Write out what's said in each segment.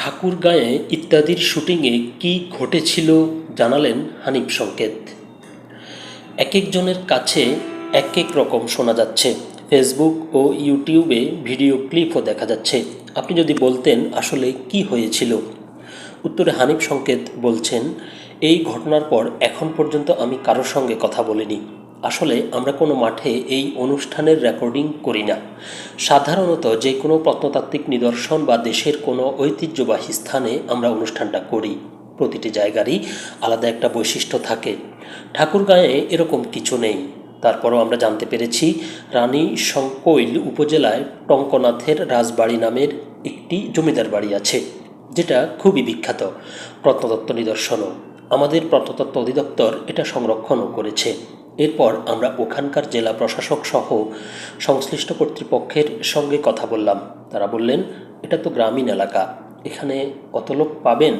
ঠাকুরগাঁয়ে ইত্যাদির শুটিংয়ে কী ঘটেছিল জানালেন হানিফ সংকেত। এক একজনের কাছে এক এক রকম শোনা যাচ্ছে। ফেসবুক ও ইউটিউবে ভিডিও ক্লিপও দেখা যাচ্ছে। আপনি যদি বলতেন আসলে কি হয়েছিল? উত্তরে হানিফ সংকেত বলছেন, এই ঘটনার পর এখন পর্যন্ত আমি কারোর সঙ্গে কথা বলিনি। আসলে আমরা কোনো মাঠে এই অনুষ্ঠানের রেকর্ডিং করি না। সাধারণত যে কোনো প্রত্নতাত্ত্বিক নিদর্শন বা দেশের কোনো ঐতিহ্যবাহী স্থানে আমরা অনুষ্ঠানটা করি। প্রতিটি জায়গারই আলাদা একটা বৈশিষ্ট্য থাকে। ঠাকুরগাঁয়ে এরকম কিছু নেই। তারপরও আমরা জানতে পেরেছি, রানী শঙ্কৈল উপজেলায় টঙ্কনাথের রাজবাড়ি নামের একটি জমিদার বাড়ি আছে, যেটা খুবই বিখ্যাত প্রত্নতত্ত্ব নিদর্শনও। আমাদের প্রত্নতত্ত্ব অধিদপ্তর এটা সংরক্ষণও করেছে। এরপর আমরা ওখানকার জেলা প্রশাসক সহ সংশ্লিষ্ট কর্তৃপক্ষের সঙ্গে কথা বললাম। তারা বললেন, এটা তো গ্রামীণ এলাকা। এখানে কত লোক পাবেন?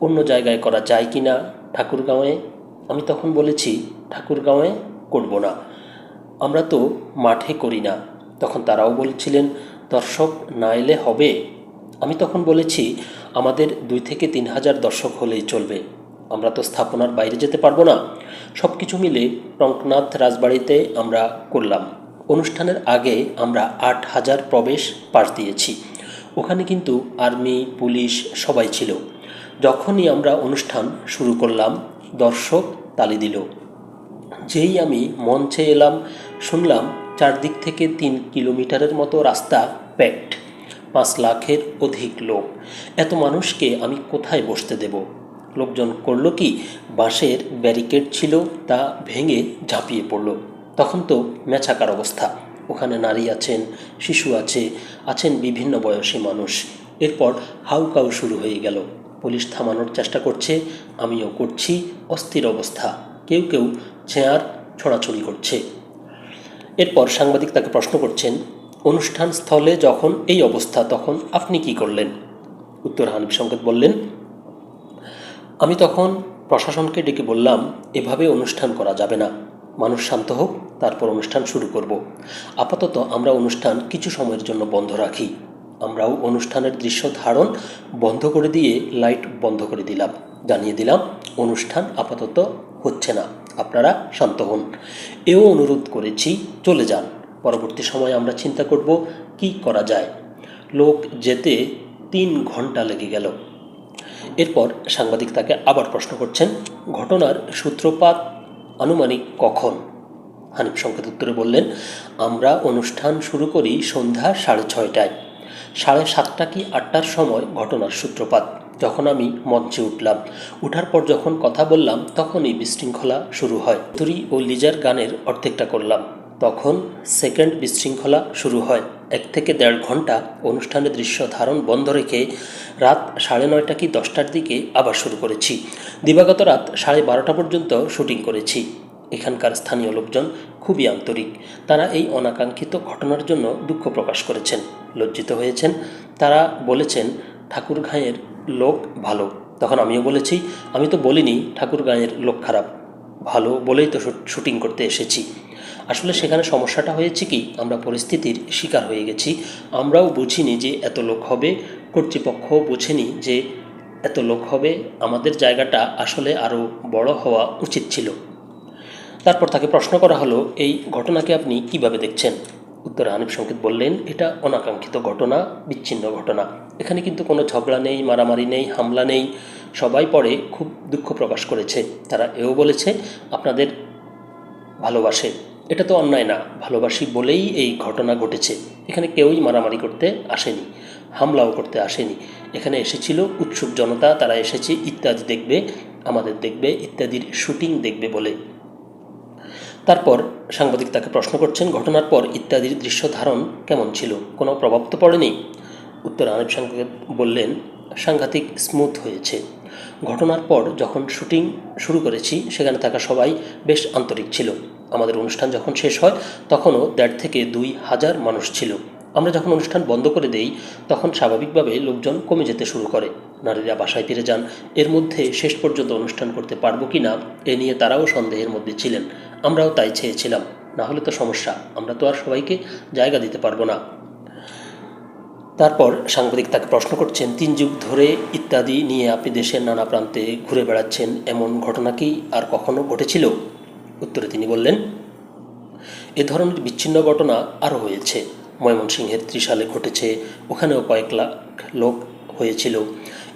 অন্য জায়গায় করা যায় কি না ঠাকুরগাঁওয়ে? আমি তখন বলেছি, ঠাকুরগাঁওয়ে করব না। আমরা তো মাঠে করি না। তখন তারাও বলছিলেন, দর্শক না এলে হবে? আমি তখন বলেছি, আমাদের দুই থেকে তিন হাজার দর্শক হলেই চলবে। আমরা তো স্থাপনার বাইরে যেতে পারব না। সব কিছু মিলে টঙ্কনাথ রাজবাড়িতে আমরা করলাম। অনুষ্ঠানের আগে আমরা আট হাজার প্রবেশ পাশ দিয়েছি। ওখানে কিন্তু আর্মি, পুলিশ সবাই ছিল। যখনই আমরা অনুষ্ঠান শুরু করলাম, দর্শক তালি দিল। যেই আমি মঞ্চে এলাম, শুনলাম চারদিক থেকে তিন কিলোমিটারের মতো রাস্তা প্যাকড পাঁচ লাখের অধিক লোক। এত মানুষকে আমি কোথায় বসতে দেব? লোকজন করল কি? বাঁশের ব্যারিকেড ছিল, তা ভেঙে ঝাঁপিয়ে পড়ল। তখন তো মেছাকার অবস্থা। ওখানে নারী আছেন, শিশু আছে, আছেন বিভিন্ন বয়সী মানুষ। এরপর হাউকাউ শুরু হয়ে গেল। পুলিশ থামানোর চেষ্টা করছে, আমিও করছি, অস্থির অবস্থা। কেউ কেউ চেয়ার ছড়াছড়ি করছে। এরপর সাংবাদিক তাকে প্রশ্ন করছেন, অনুষ্ঠান স্থলে যখন এই অবস্থা, তখন আপনি কি করলেন? উত্তর হানিফ সংকেত বললেন আমি তখন প্রশাসনকে ডেকে বললাম, এভাবে অনুষ্ঠান করা যাবে না। মানুষ শান্ত হোক, তারপর অনুষ্ঠান শুরু করব। আপাতত আমরা অনুষ্ঠান কিছু সময়ের জন্য বন্ধ রাখি। আমরাও অনুষ্ঠানের দৃশ্য ধারণ বন্ধ করে দিয়ে লাইট বন্ধ করে দিলাম। জানিয়ে দিলাম, অনুষ্ঠান আপাতত হচ্ছে না। আপনারা শান্ত হন। এও অনুরোধ করেছি, চলে যান। পরবর্তী সময়ে আমরা চিন্তা করব, কি করা যায়? লোক যেতে তিন ঘণ্টা লেগে গেল। এরপর সাংবাদিক তাকে আবার প্রশ্ন করছেন, ঘটনার সূত্রপাত আনুমানিক কখন? হানিফ সংকেত উত্তরে বললেন, আমরা অনুষ্ঠান শুরু করি সন্ধ্যা সাড়ে ছয়টায়। সাড়ে সাতটা কি আটটার সময় ঘটনার সূত্রপাত। যখন আমি মঞ্চে উঠলাম, উঠার পর যখন কথা বললাম, তখনই বিশৃঙ্খলা শুরু হয়। তুরি ও লিজার গানের অর্ধেকটা করলাম। তখন সেকেন্ড বিশৃঙ্খলা শুরু হয়। এক থেকে দেড় ঘণ্টা অনুষ্ঠানের দৃশ্য ধারণ বন্ধ রেখে রাত সাড়ে নয়টা কি দশটার দিকে আবার শুরু করেছি। দিবাগত রাত সাড়ে বারোটা পর্যন্ত শুটিং করেছি। এখানকার স্থানীয় লোকজন খুবই আন্তরিক। তারা এই অনাকাঙ্ক্ষিত ঘটনার জন্য দুঃখ প্রকাশ করেছেন। লজ্জিত হয়েছেন। তারা বলেছেন ঠাকুরগাঁয়ের লোক ভালো। তখন আমিও বলেছি, আমি তো বলিনি ঠাকুরগাঁয়ের লোক খারাপ। ভালো বলেই তো শুটিং করতে এসেছি। আসলে সেখানে সমস্যাটা হয়েছে কি, আমরা পরিস্থিতির শিকার হয়ে গেছি। আমরাও বুঝিনি যে এত লোক হবে, কর্তৃপক্ষ বুঝেনি যে এত লোক হবে। আমাদের জায়গাটা আসলে আরও বড় হওয়া উচিত ছিল। তারপর তাকে প্রশ্ন করা হলো, এই ঘটনাকে আপনি কীভাবে দেখছেন? উত্তরে হানিফ সংকেত বললেন, এটা অনাকাঙ্ক্ষিত ঘটনা, বিচ্ছিন্ন ঘটনা। এখানে কিন্তু কোনো ঝগড়া নেই, মারামারি নেই, হামলা নেই। সবাই পরে খুব দুঃখ প্রকাশ করেছে। তারা এও বলেছে, আপনাদের ভালোবাসে। এটা তো অন্যায় না, ভালোবাসি বলেই এই ঘটনা ঘটেছে। এখানে কেউই মারামারি করতে আসেনি, হামলাও করতে আসেনি। এখানে এসেছিল উৎসুক জনতা, তারা এসেছে, ইত্যাদি দেখবে, আমাদের দেখবে, ইত্যাদির শুটিং দেখবে বলে। তারপর সাংবাদিক তাকে প্রশ্ন করছেন, ঘটনার পর ইত্যাদির দৃশ্য ধারণ কেমন ছিল? কোনো প্রভাব তো পড়েনি? উত্তর আনিফ সংকেত বললেন, সাংঘাতিক স্মুথ হয়েছে। ঘটনার পর যখন শুটিং শুরু করেছি, সেখানে থাকা সবাই বেশ আন্তরিক ছিল। আমাদের অনুষ্ঠান যখন শেষ হয়, তখনও দেড় থেকে দুই হাজার মানুষ ছিল। আমরা যখন অনুষ্ঠান বন্ধ করে দেই, তখন স্বাভাবিকভাবে লোকজন কমে যেতে শুরু করে। নারীরা বাসায় ফিরে যান। এর মধ্যে শেষ পর্যন্ত অনুষ্ঠান করতে পারব কি না, এ নিয়ে তারাও সন্দেহের মধ্যে ছিলেন। আমরাও তাই চেয়েছিলাম। না হলে তো সমস্যা। আমরা তো আর সবাইকে জায়গা দিতে পারব না। তারপর সাংবাদিক তাকে প্রশ্ন করছেন, তিন যুগ ধরে ইত্যাদি নিয়ে আপনি দেশের নানা প্রান্তে ঘুরে বেড়াচ্ছেন, এমন ঘটনা কি আর কখনো ঘটেছিল? উত্তরে তিনি বললেন, এ ধরনের বিচ্ছিন্ন ঘটনা আরও হয়েছে। ময়মনসিংহের ত্রিশালে ঘটেছে। ওখানেও কয়েক লাখ লোক হয়েছিল।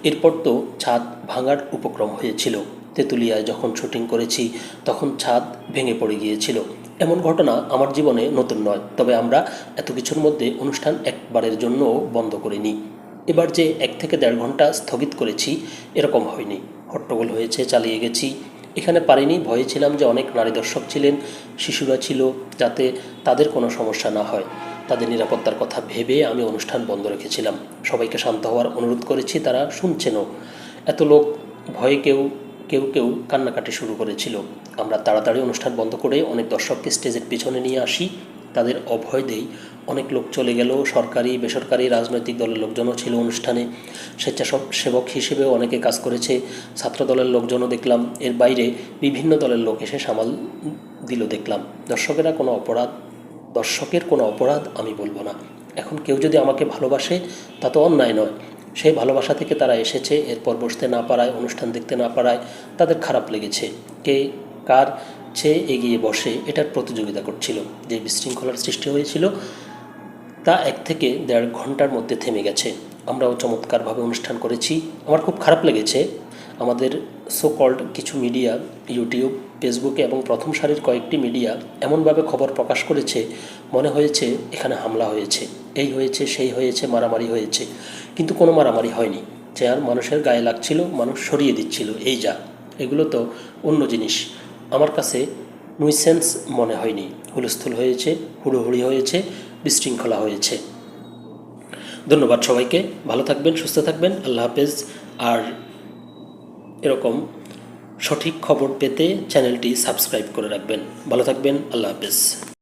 এরপর তো ছাদ ভাঙার উপক্রম হয়েছিল। তেঁতুলিয়ায় যখন শুটিং করেছি, তখন ছাদ ভেঙে পড়ে গিয়েছিল। এমন ঘটনা আমার জীবনে নতুন নয়। তবে আমরা এত কিছুর মধ্যে অনুষ্ঠান একবারের জন্য বন্ধ করিনি। এবার যে এক থেকে দেড় ঘণ্টা স্থগিত করেছি, এরকম হয়নি। হট্টগোল হয়েছে, চালিয়ে গেছি। এখানে পারিনি, ভয়ে ছিলাম যে অনেক নারী দর্শক ছিলেন, শিশুরা ছিল, যাতে তাদের কোনো সমস্যা না হয়। তাদের নিরাপত্তার কথা ভেবে আমি অনুষ্ঠান বন্ধ রেখেছিলাম। সবাইকে শান্ত হওয়ার অনুরোধ করেছি, তারা শুনছেনও। এত লোক, ভয়ে কেউ কেউ কেউ কান্নাকাটি শুরু করেছিল। আমরা তাড়াতাড়ি অনুষ্ঠান বন্ধ করে অনেক দর্শককে স্টেজের পিছনে নিয়ে আসি। তাদের অভয় দেই অনেক লোক চলে গেল, সরকারি, বেসরকারি রাজনৈতিক দলের লোকজনও ছিল অনুষ্ঠানে। স্বেচ্ছাসেবক, সেবক হিসেবেও অনেকে কাজ করেছে। ছাত্র দলের লোকজনও দেখলাম। এর বাইরে বিভিন্ন দলের লোক এসে সামাল দিল দেখলাম। দর্শকেরা কোনো অপরাধ, দর্শকের কোনো অপরাধ আমি বলব না। এখন কেউ যদি আমাকে ভালোবাসে, তা তো অন্যায় নয়। সেই ভালোবাসা থেকে তারা এসেছে। এরপর বসতে না পারায়, অনুষ্ঠান দেখতে না পারায় তাদের খারাপ লেগেছে। কে কার চেয়ে এগিয়ে বসে, এটার প্রতিযোগিতা করছিল। যে বিশৃঙ্খলার সৃষ্টি হয়েছিল তা এক থেকে দেড় ঘণ্টার মধ্যে থেমে গেছে। আমরাও চমৎকারভাবে অনুষ্ঠান করেছি। আমার খুব খারাপ লেগেছে। আমাদের সো কল্ড কিছু মিডিয়া ইউটিউব ফেসবুকে এবং প্রথম সারির কয়েকটি মিডিয়া এমনভাবে খবর প্রকাশ করেছে, মনে হয়েছে এখানে হামলা হয়েছে। এই হয়েছে, সেই হয়েছে, মারামারি হয়েছে। কিন্তু কোনো মারামারি হয়নি। চেয়ার মানুষের গায়ে লাগছিল, মানুষ সরিয়ে দিচ্ছিল। এই যা। এগুলো তো অন্য জিনিস। আমার কাছে নুইসেন্স মনে হয়নি। হুলস্থুল হয়েছে, হুড়োহুড়ি হয়েছে। বিশৃঙ্খলা হয়েছে। ধন্যবাদ সবাইকে। ভালো থাকবেন, সুস্থ থাকবেন। আল্লাহ হাফেজ। আর এরকম সঠিক খবর পেতে চ্যানেলটি সাবস্ক্রাইব করে রাখবেন। ভালো থাকবেন। আল্লাহ হাফেজ।